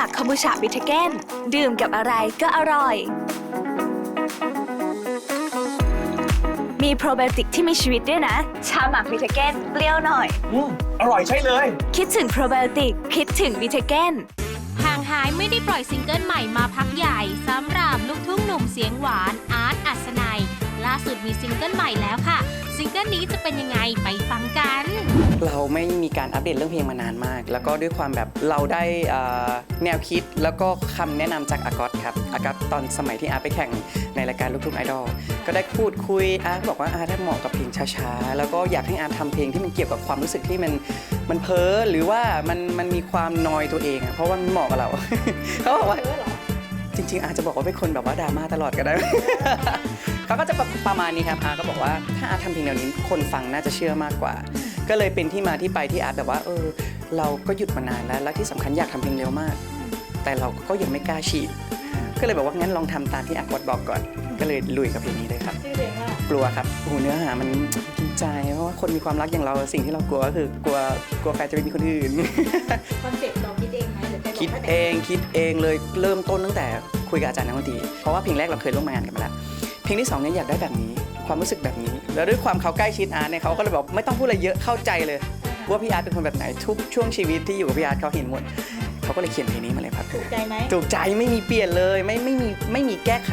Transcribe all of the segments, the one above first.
หมักคอมบูชาบิทเกนดื่มกับอะไรก็อร่อย มีโปรไบโอติกที่มีชีวิตด้วยนะ ชาหมักบิทเกนเปรี้ยวหน่อย อืมอร่อยใช่เลย คิดถึงโปรไบโอติก คิดถึงบิทเกนห่างหายไม่ได้ปล่อยซิงเกิลใหม่มาพักใหญ่สำหรับลูกทุ่งหนุ่มเสียงหวานอาร์ตอัศนัยล่าสุดมีซิงเกิลใหม่แล้วค่ะ ซิงเกิลนี้จะเป็นยังไงไปฟังกัน เราไม่มีการอัปเดตเรื่องเพลงมานานมาก แล้วก็ด้วยความแบบเราได้แนวคิดแล้วก็คำแนะนำจากอากอตครับอากอตตอนสมัยที่อาร์ไปแข่งในรายการลูกทุ่งไอดอลก็ได้พูดคุยอาร์บอกว่าอาร์ตเหมาะกับเพลงช้าๆแล้วก็อยากให้อาร์ทำเพลงที่มันเกี่ยวกับความรู้สึกที่มันมันเพ้อหรือว่ามันมันมีความนอยตัวเองอะเพราะว่ามันเหมาะกับเราเขาบอกว่าจริง ๆ อาจจะบอกว่าเป็นคนแบบว่าดราม่าตลอดก็ได้เขาก็จะประมาณนี้ครับอาก็บอกว่าถ้าอาร์ทำเพลงแนวนี้คนฟังน่าจะเชื่อมากกว่า ก็เลยเป็นที่มาที่ไปที่อาร์ตแบบว่าเออเราก็หยุดมานานแล้วแล้วที่สำคัญอยากทำเพลงเร็วมาก แต่เราก็ยังไม่กล้าฉีด ก็เลยบอกว่างั้นลองทำตามที่อาร์ตบอกก่อน ก็เลยลุยกับเพลงนี้เลยครับกลัวครับโอ้โหเนื้อหามันจริงใจเพราะว่าคนมีความรักอย่างเราสิ่งที่เรากลัวก็คือกลัวกลัวแฟนจะไปมีคนอื่นคอนเซ็ปต์เราคิดเองไหมหรือใครบอกคิดให้แต่เองคิดเองเลยเริ่มต้นตั้งแต่คุยกับอาจารย์นักดนตรีเพราะว่าเพลงแรกเราเคยร่วมงานกันมาแล้วเพลงที่สองเนี่ยอยากได้แบบนี้ ความรู้สึกแบบนี้ แล้วด้วยความเขาใกล้ชิดอาร์ตเนี่ยเขาก็เลยบอกไม่ต้องพูดอะไรเยอะเข้าใจเลย ว่าพี่อาร์ตเป็นคนแบบไหนทุกช่วงชีวิตที่อยู่กับพี่อาร์ตเขาเห็นหมด เขาก็เลยเขียนเพลงนี้มาเลยครับ ถูกใจไหมถูกใจไม่มีเปลี่ยนเลยไม่ไม่มีไม่มีแก้ไข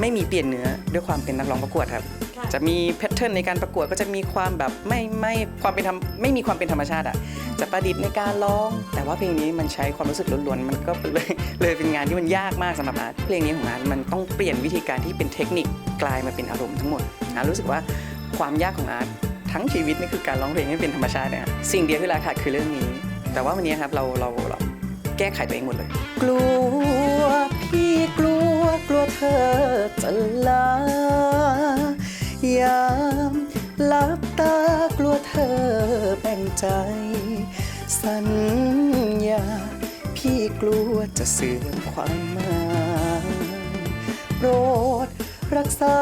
ไม่มีเปลี่ยนเนื้อด้วยความเป็นนักร้องประกวดครับค่ะจะมีแพทเทิร์นในการประกวดก็จะมีความแบบไม่ไม่ความเป็นธรรมไม่มีความเป็นธรรมชาติอะจะประดิษฐ์ในการร้อง แต่ว่าเพลงนี้มันใช้ความรู้สึกล้วนๆมันก็เลยเลยเป็นงานที่มันยากมากสำหรับอาร์ตเพลงนี้ของอาร์ตมันต้องเปลี่ยนวิธีการที่เป็นเทคนิคกลายมาเป็นอารมณ์ทั้งหมดอาร์ตรู้สึกว่าความยากของอาร์ตทั้งชีวิตนี่คือการร้องเพลงให้เป็นธรรมชาติเนี่ยสิ่งเดียวที่เราขาดคือเรื่องนี้ แต่ว่าวันนี้ครับเราเราเรา แก้ไขตัวเองหมดเลย กลัวพี่กลัวกลัวเธอจะลายามหลับตากลัวเธอแบ่งใจ สัญญา พี่กลัวจะเสื่อมความหมายโปรดรักษา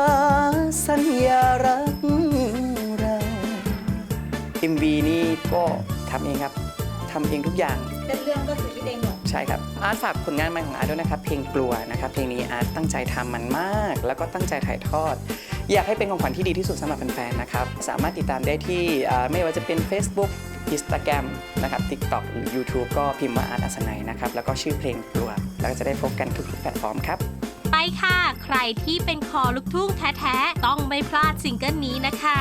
สัญญารักเรา MV นี่ก็ทำเองครับ ทำเองทุกอย่างเป็นเรื่องก็คือคิดเองหมดใช่ครับอาร์ตฝากผลงานใหม่ของอาร์ตด้วยนะครับเพลงกลัวนะครับเพลงนี้อาร์ตตั้งใจทำมันมาก แล้วก็ตั้งใจถ่ายทอด อยากให้เป็นของขวัญที่ดีที่สุดสำหรับแฟนๆนะครับสามารถติดตามได้ที่อ่าไม่ว่าจะเป็น Facebook Instagram นะครับ TikTok หรือ YouTube ก็พิมพ์ว่าอาร์ตอัศนัยนะครับแล้วก็ชื่อเพลงกลัวแล้วก็จะได้พบกันทุกๆแพลตฟอร์มครับไปค่ะ ใครที่เป็นคอลูกทุ่งแท้ๆ ต้องไม่พลาดซิงเกิลนี้นะคะ